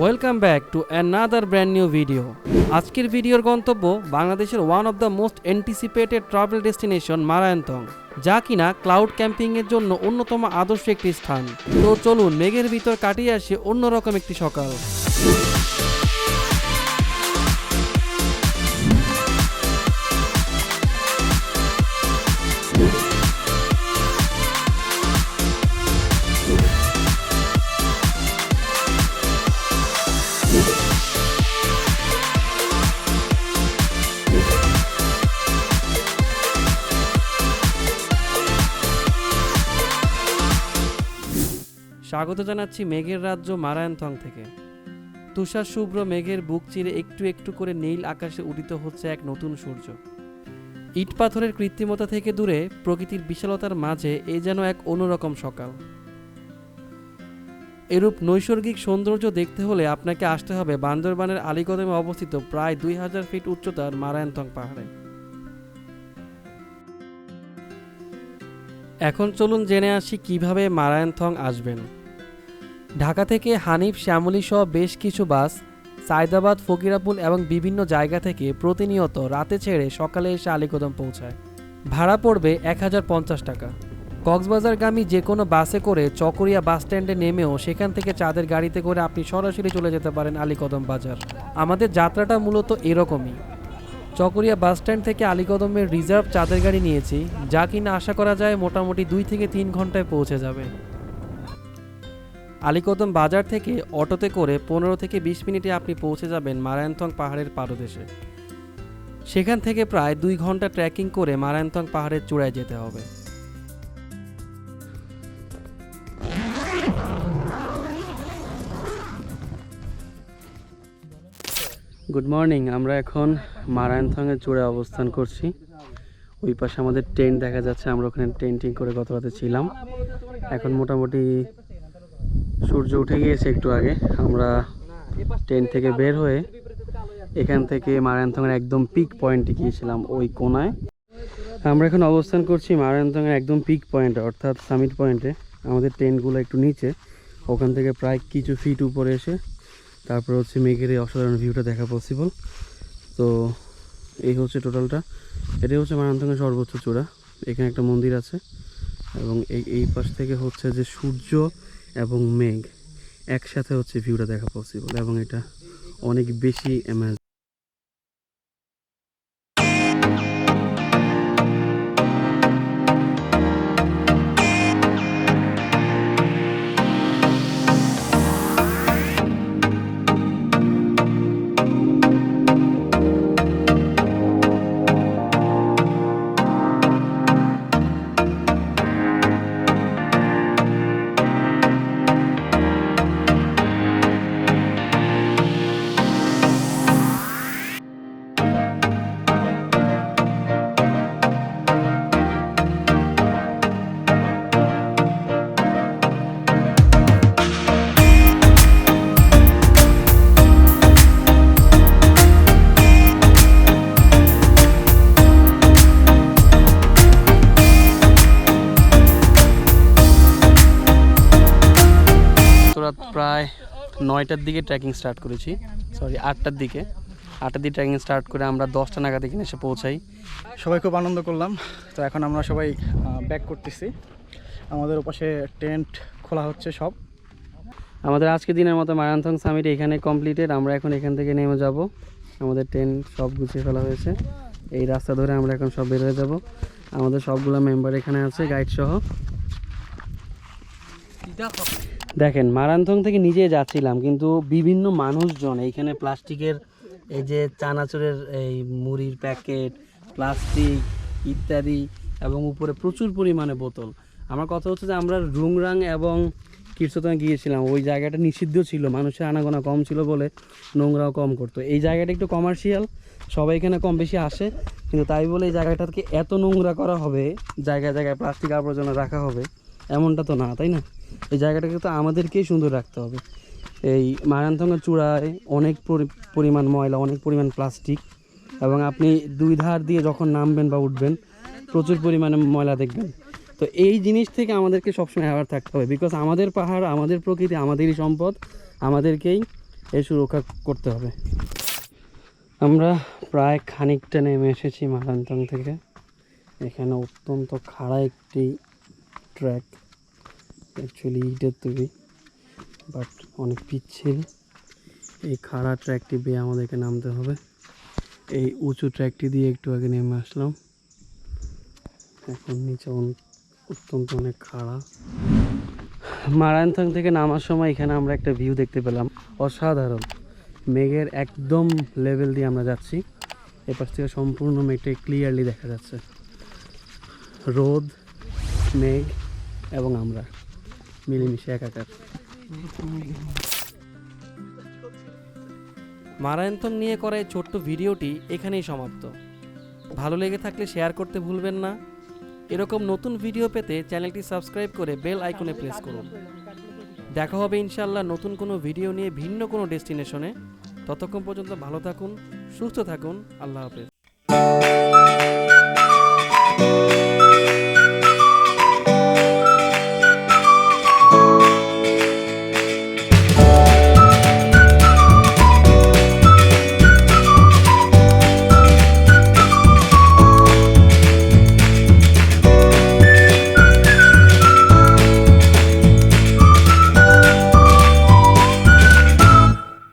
Welcome back to another brand new video আজকের ভিডিওর গন্তব্য বাংলাদেশের one of the most anticipated travel destination Marayon Tong যা কিনা ক্লাউড ক্যাম্পিংয়ের জন্য অন্যতম আদর্শ একটি স্থান। তো চলুন মেঘের ভিতর কাটিয়ে আসে অন্যরকম একটি সকাল। স্বাগত জানাচ্ছি মেঘের রাজ্য মারায়নথং থেকে। তুষার শুভ্র মেঘের বুক চিরে একটু একটু করে নীল আকাশে উদিত হচ্ছে এক নতুন সূর্য। ইট পাথরের কৃত্রিমতা থেকে দূরে প্রকৃতির বিশালতার মাঝে এ যেন এক অন্যরকম সকাল। এরূপ নৈসর্গিক সৌন্দর্য দেখতে হলে আপনাকে আসতে হবে বান্দরবানের আলীকদমে অবস্থিত প্রায় দুই হাজার ফিট উচ্চতার মারায়নথং পাহাড়ে। এখন চলুন জেনে আসি কীভাবে মারায়নথং আসবেন। ঢাকা থেকে হানিফ, শ্যামলী সহ বেশ কিছু বাস সায়দাবাদ, ফকিরাপুল এবং বিভিন্ন জায়গা থেকে প্রতিনিয়ত রাতে ছেড়ে সকালে এসে আলীকদম পৌঁছায়। ভাড়া পড়বে এক হাজার পঞ্চাশ টাকা। কক্সবাজারগামী যে কোনো বাসে করে চকরিয়া বাস স্ট্যান্ডে নেমেও সেখান থেকে চাঁদের গাড়িতে করে আপনি সরাসরি চলে যেতে পারেন আলীকদম বাজার। আমাদের যাত্রাটা মূলত এরকমই। চকরিয়া বাস স্ট্যান্ড থেকে আলীকদমের রিজার্ভ চাঁদের গাড়ি নিয়েছি, যা কিনা আশা করা যায় মোটামুটি দুই থেকে তিন ঘন্টায় পৌঁছে যাবে। আলীকদম বাজার থেকে অটোতে করে পনেরো থেকে বিশ মিনিটে আপনি পৌঁছে যাবেন মারায়নথং পাহাড়ের পাদদেশে। সেখান থেকে প্রায় দুই ঘণ্টা ট্রেকিং করে মারায়নথং পাহাড়ের চূড়ায় যেতে হবে। গুড মর্নিং আমরা এখন মারায়নথংয়ের চূড়ায় অবস্থান করছি। ওই পাশে আমাদের টেন্ট দেখা যাচ্ছে, আমরা ওখানে টেন্টিং করে গত রাতে ছিলাম। এখন মোটামুটি সূর্য উঠে গিয়েছে একটু আগে। আমরা ট্রেন থেকে বের হয়ে এখান থেকে মারায়নথংয়ের একদম পিক পয়েন্টে গিয়েছিলাম, ওই কোনায়। আমরা এখন অবস্থান করছি মারায়নথংয়ের একদম পিক পয়েন্টে অর্থাৎ সামিট পয়েন্টে আমাদের ট্রেনগুলো একটু নিচে, ওখান থেকে প্রায় কিছু ফিট উপরে এসে তারপর হচ্ছে মেঘের এই অসাধারণ ভিউটা দেখা পসিবল তো এই হচ্ছে টোটালটা এটাই হচ্ছে মারান্তঙ্গের সর্বোচ্চ চূড়া। এখানে একটা মন্দির আছে এবং এই এই পাশ থেকে হচ্ছে যে সূর্য এবং মেঘ। একসাথে হচ্ছে ভিউটা দেখা পসিবল এবং এটা অনেক বেশি অ্যামাজ রাত প্রায় নয়টার দিকে ট্রেকিং স্টার্ট করেছি। সরি আটটার দিকে। আটটার দিকে ট্রেকিং স্টার্ট করে আমরা দশটা নাগাদ এখানে এসে পৌঁছাই। সবাই খুব আনন্দ করলাম। তো এখন আমরা সবাই ব্যাক করতেছি। আমাদের ওপাশে টেন্ট খোলা হচ্ছে সব। আমাদের আজকে দিনের মতো মারান্থং সামিট এখানে কমপ্লিটেড আমরা এখন এখান থেকে নেমে যাব। আমাদের ট্রেন সব গুছিয়ে ফেলা হয়েছে। এই রাস্তা ধরে আমরা এখন সব বের হয়ে যাব। আমাদের সবগুলো মেম্বার এখানে আছে গাইড সহ। দেখেন, মারান্থং থেকে নিজে যাচ্ছিলাম, কিন্তু বিভিন্ন মানুষজন এইখানে প্লাস্টিকের এই যে চানাচুরের এই মুড়ির প্যাকেট, প্লাস্টিক ইত্যাদি এবং উপরে প্রচুর পরিমাণে বোতল। আমার কথা হচ্ছে যে আমরা রুংরাং এবং কীর্তনে গিয়েছিলাম, ওই জায়গাটা নিষিদ্ধ ছিল, মানুষের আনাগোনা কম ছিল বলে নোংরাও কম করতো। এই জায়গাটা একটু কমার্শিয়াল সবাই এখানে কম বেশি আসে, কিন্তু তাই বলে এই জায়গাটাকে এত নোংরা করা হবে, জায়গায় জায়গায় প্লাস্টিক আবর্জনা রাখা হবে এমনটা তো না, তাই না? এই জায়গাটাকে তো আমাদেরকেই সুন্দর রাখতে হবে। এই মারান্তঙ্গের চূড়ায় অনেক পরি- পরিমাণ ময়লা, অনেক পরিমাণ প্লাস্টিক এবং আপনি দুই ধার দিয়ে যখন নামবেন বা উঠবেন, প্রচুর পরিমাণে ময়লা দেখবেন। তো এই জিনিস থেকে আমাদেরকে সবসময় অ্যাওয়ার থাকতে হবে বিকজ আমাদের পাহাড়, আমাদের প্রকৃতি, আমাদেরই সম্পদ, আমাদেরকেই এ সুরক্ষা করতে হবে। আমরা প্রায় খানিকটা নেমে এসেছি মারান্তং থেকে। এখানে অত্যন্ত খাড়া একটি ট্র্যাক অ্যাকচুয়ালি ইটের তৈরি বাট অনেক পিচ্ছিল। এই খাড়া ট্র্যাকটি বেয়ে আমাদেরকে নামতে হবে। এই উঁচু ট্র্যাকটি দিয়ে একটু আগে নেমে আসলাম। এখন নিচে অত্যন্ত অনেক খাড়া। মারায়নথং থেকে নামার সময় এখানে আমরা একটা ভিউ দেখতে পেলাম। অসাধারণ। মেঘের একদম লেভেল দিয়ে আমরা যাচ্ছি। এপাশ থেকে সম্পূর্ণ মেঘটা ক্লিয়ারলি দেখা যাচ্ছে। রোদ, মেঘ। এবং আমরা মিলেমিশে একাকার। মারায়ন্তং নিয়ে করা এই ছোট্ট ভিডিওটি এখানেই সমাপ্ত। ভালো লেগে থাকলে শেয়ার করতে ভুলবেন না। এরকম নতুন ভিডিও পেতে চ্যানেলটি সাবস্ক্রাইব করে বেল আইকনে প্রেস করুন। দেখা হবে ইনশাল্লাহ নতুন কোনো ভিডিও নিয়ে ভিন্ন কোনো ডেস্টিনেশনে। ততক্ষণ পর্যন্ত ভালো থাকুন, সুস্থ থাকুন, আল্লাহ হাফেজ।